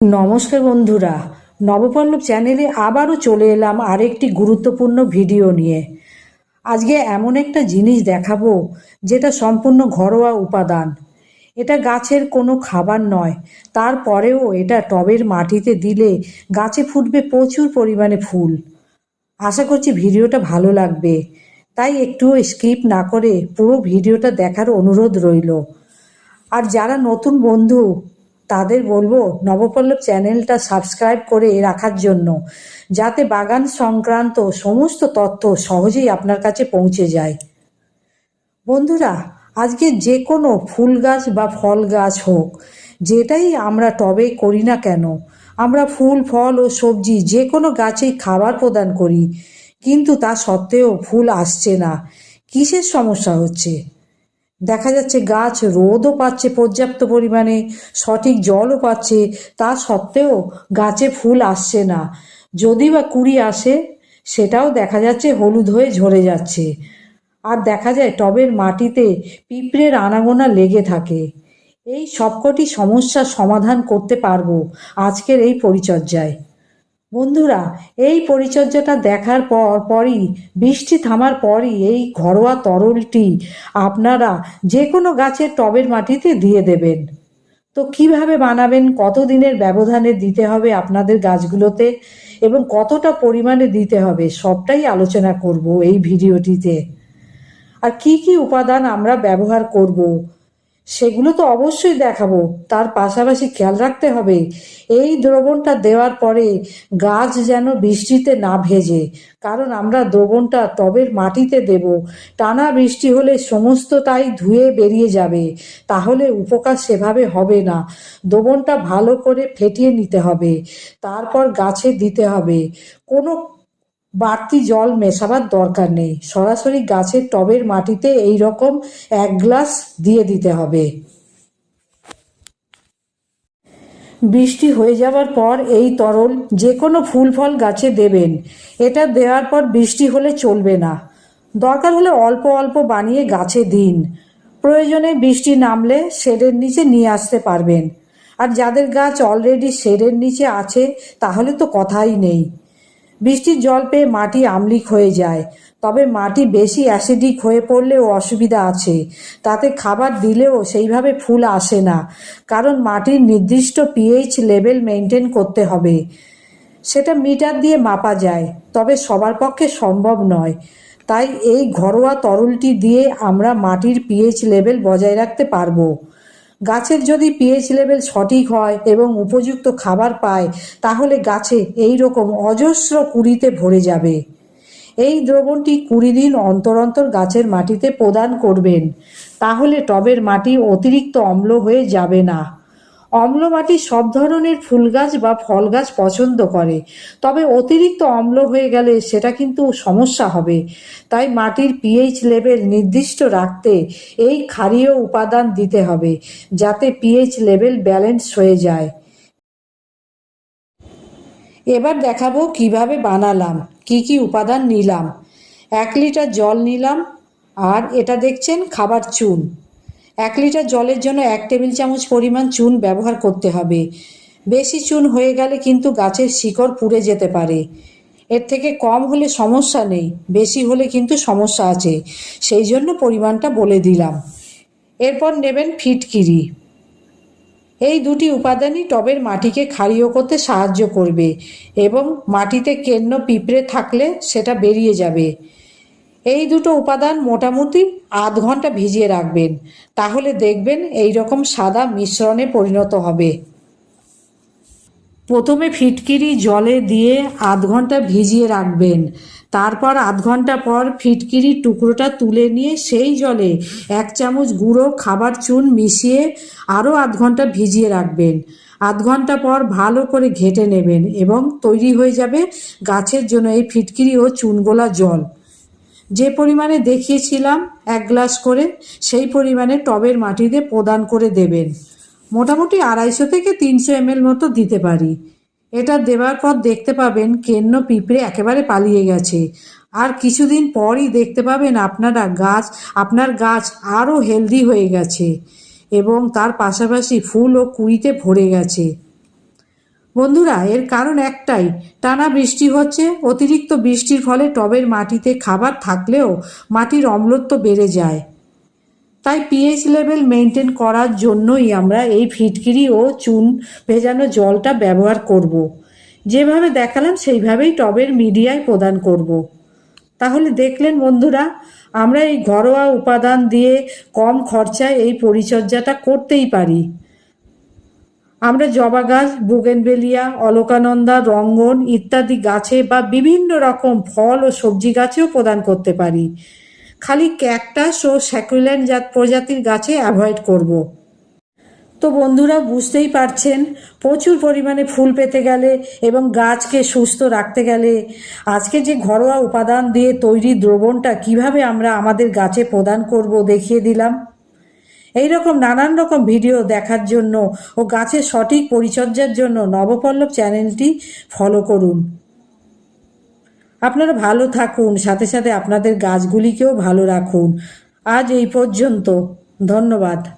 নমস্কার বন্ধুরা, নবপল্লব চ্যানেলে আবারও চলে এলাম আরেকটি গুরুত্বপূর্ণ ভিডিও নিয়ে। আজকে এমন একটা জিনিস দেখাবো, যেটা সম্পূর্ণ ঘরোয়া উপাদান। এটা গাছের কোনো খাবার নয়, তারপরেও এটা টবের মাটিতে দিলে গাছে ফুটবে প্রচুর পরিমাণে ফুল। আশা করছি ভিডিওটা ভালো লাগবে, তাই একটু স্কিপ না করে পুরো ভিডিওটা দেখার অনুরোধ রইল। আর যারা নতুন বন্ধু তাদের বলব, নবপল্লব চ্যানেলটা সাবস্ক্রাইব করে রাখার জন্য, যাতে বাগান সংক্রান্ত সমস্ত তথ্য সহজেই আপনার কাছে পৌঁছে যায়। বন্ধুরা, আজকে যে কোনো ফুল গাছ বা ফল গাছ হোক, যেটাই আমরা টবে করি না কেন, আমরা ফুল, ফল ও সবজি যে কোনো গাছেই খাবার প্রদান করি, কিন্তু তা সত্ত্বেও ফুল আসছে না। কিসের সমস্যা হচ্ছে? দেখা যাচ্ছে গাছ রোদও পাচ্ছে, পর্যাপ্ত পরিমাণে সঠিক জলও পাচ্ছে। তা সত্ত্বেও গাছে ফুল আসছে না। যদি বা কুড়ি আসে, সেটাও দেখা যাচ্ছে হলুদ হয়ে ঝরে যাচ্ছে। আর দেখা যায় টবের মাটিতে পিঁপড়ের আনাগোনা লেগে থাকে। এই সবকটি সমস্যার সমাধান করতে পারব আজকের এই পরিচর্যায়। বন্ধুরা, এই পরিচর্যাটা দেখার পর, পরই, বৃষ্টি থামার পরই এই ঘরোয়া তরলটি আপনারা যে কোনো গাছের টবের মাটিতে দিয়ে দেবেন। তো কীভাবে বানাবেন কত দিনের ব্যবধানে দিতে হবে আপনাদের গাছগুলোতে এবং কতটা পরিমাণে দিতে হবে, সবটাই আলোচনা করব এই ভিডিওটিতে। আর কি কি উপাদান আমরা ব্যবহার করব সেগুলো তো অবশ্যই দেখাবো। তার পাশাপাশি খেয়াল রাখতে হবে, এই দ্রবণটা দেওয়ার পরে গাছ যেন বৃষ্টিতে না ভেজে, কারণ আমরা দ্রবণটা টবের মাটিতে দেব। টানা বৃষ্টি হলে সমস্তটাই ধুয়ে বেরিয়ে যাবে, তাহলে উপকার সেভাবে হবে না। দ্রবণটা ভালো করে ফেটিয়ে নিতে হবে, তারপর গাছে দিতে হবে। কোনো বাড়তি জল মেশাবার দরকার নেই। সরাসরি গাছের টবের মাটিতে এই রকম এক গ্লাস দিয়ে দিতে হবে। বৃষ্টি হয়ে যাওয়ার পর এই তরল যে কোনো ফুল ফল গাছে দেবেন। এটা দেওয়ার পর বৃষ্টি হলে চলবে না। দরকার হলে অল্প অল্প বানিয়ে গাছে দিন। প্রয়োজনে বৃষ্টি নামলে শেডের নিচে নিয়ে আসতে পারবেন। আর যাদের গাছ অলরেডি শেডের নিচে আছে, তাহলে তো কথাই নেই। বৃষ্টির জল পেয়ে মাটি আমলিক হয়ে যায়। তবে মাটি বেশি অ্যাসিডিক হয়ে পড়লেও অসুবিধা আছে। তাতে খাবার দিলেও সেইভাবে ফুল আসে না। কারণ মাটির নির্দিষ্ট পিএইচ লেভেল মেনটেন করতে হবে। সেটা মিটার দিয়ে মাপা যায়, তবে সবার পক্ষে সম্ভব নয়। তাই এই ঘরোয়া তরলটি দিয়ে আমরা মাটির পিএইচ লেভেল বজায় রাখতে পারব। গাছের যদি পিএইচ লেভেল সঠিক হয় এবং উপযুক্ত খাবার পায়, তাহলে গাছে এই রকম অজস্র কুড়িতে ভরে যাবে। এই দ্রবণটি কুড়ি দিন অন্তর অন্তর গাছের মাটিতে প্রদান করবেন। তাহলে টবের মাটি অতিরিক্ত অম্ল হয়ে যাবে না। অম্ল মাটি সব ধরনের ফুল গাছ বা ফল গাছ পছন্দ করে। তবে অতিরিক্ত অম্ল হয়ে গেলে সেটা কিন্তু সমস্যা হবে। তাই মাটির পিএইচ লেভেল নির্দিষ্ট রাখতে এই ক্ষারীয় উপাদান দিতে হবে, যাতে পিএইচ লেভেল ব্যালেন্স হয়ে যায়। এবার দেখাবো কীভাবে বানালাম, কি কি উপাদান নিলাম। এক লিটার জল নিলাম, আর এটা দেখছেন খাবার চুন। এক লিটার জলের জন্য এক টেবিল চামচ পরিমাণ চুন ব্যবহার করতে হবে। বেশি চুন হয়ে গেলে কিন্তু গাছের শিকড় পুড়ে যেতে পারে। এর থেকে কম হলে সমস্যা নেই, বেশি হলে কিন্তু সমস্যা আছে। সেই জন্য পরিমাণটা বলে দিলাম। এরপর নেবেন ফিটকিরি। এই দুটি উপাদানই টবের মাটিকে ক্ষারীয় করতে সাহায্য করবে এবং মাটিতে কেন্ন পিঁপড়ে থাকলে সেটা বেরিয়ে যাবে। এই দুটো উপাদান মোটামুটি আধ ঘণ্টা ভিজিয়ে রাখবেন। তাহলে দেখবেন এই রকম সাদা মিশ্রণে পরিণত হবে। প্রথমে ফিটকিরি জলে দিয়ে আধ ঘণ্টা ভিজিয়ে রাখবেন। তারপর আধ ঘণ্টা পর ফিটকিরি টুকরোটা তুলে নিয়ে সেই জলে এক চামচ গুঁড়ো খাবার চুন মিশিয়ে আরও আধ ঘণ্টা ভিজিয়ে রাখবেন। আধ ঘণ্টা পর ভালো করে ঘেটে নেবেন এবং তৈরি হয়ে যাবে গাছের জন্য এই ফিটকিরি ও চুনগোলা জল। যে পরিমাণে দেখিয়েছিলাম এক গ্লাস করে, সেই পরিমাণে টবের মাটিতে প্রদান করে দেবেন। মোটামুটি আড়াইশো থেকে তিনশো এমএল মতো দিতে পারি। এটা দেওয়ার পর দেখতে পাবেন কেন্ন পিঁপড়ে একেবারে পালিয়ে গেছে। আর কিছুদিন পরই দেখতে পাবেন আপনারা গাছ, আপনার গাছ আরও হেলদি হয়ে গেছে এবং তার পাশাপাশি ফুল ও কুড়িতে ভরে গেছে। বন্ধুরা, এর কারণ একটাই, টানা বৃষ্টি হচ্ছে, অতিরিক্ত বৃষ্টির ফলে টবের মাটিতে খাবার থাকলেও মাটির অম্লত্ব বেড়ে যায় তাই পিএইচ লেভেল মেনটেন করার জন্যই আমরা এই ফিটকিরি ও চুন ভেজানো জলটা ব্যবহার করব। যেভাবে দেখালাম, সেইভাবেই টবের মিডিয়ায় প্রদান করব। তাহলে দেখলেন বন্ধুরা, আমরা এই ঘরোয়া উপাদান দিয়ে কম খরচায় এই পরিচর্যাটা করতেই পারি আমরা জবা গাছ, বুগেনবেলিয়া, অলকানন্দা, রঙ্গন ইত্যাদি গাছে বা বিভিন্ন রকম ফল ও সবজি গাছেও প্রদান করতে পারি খালি ক্যাকটাস ও স্যাকুলেন্ট জাত প্রজাতির গাছে অ্যাভয়েড করব। তো বন্ধুরা, বুঝতেই পারছেন, প্রচুর পরিমাণে ফুল পেতে গেলে এবং গাছকে সুস্থ রাখতে গেলে আজকে যে ঘরোয়া উপাদান দিয়ে তৈরি দ্রবণটা কীভাবে আমরা আমাদের গাছে প্রদান করব দেখিয়ে দিলাম এই রকম নানান রকম ভিডিও দেখার জন্য ও গাছের সঠিক পরিচর্যার জন্য নবপল্লব চ্যানেলটি ফলো করুন। আপনারা ভালো থাকুন, সাথে সাথে আপনাদের গাছগুলিকেও ভালো রাখুন। আজ এই পর্যন্ত। ধন্যবাদ।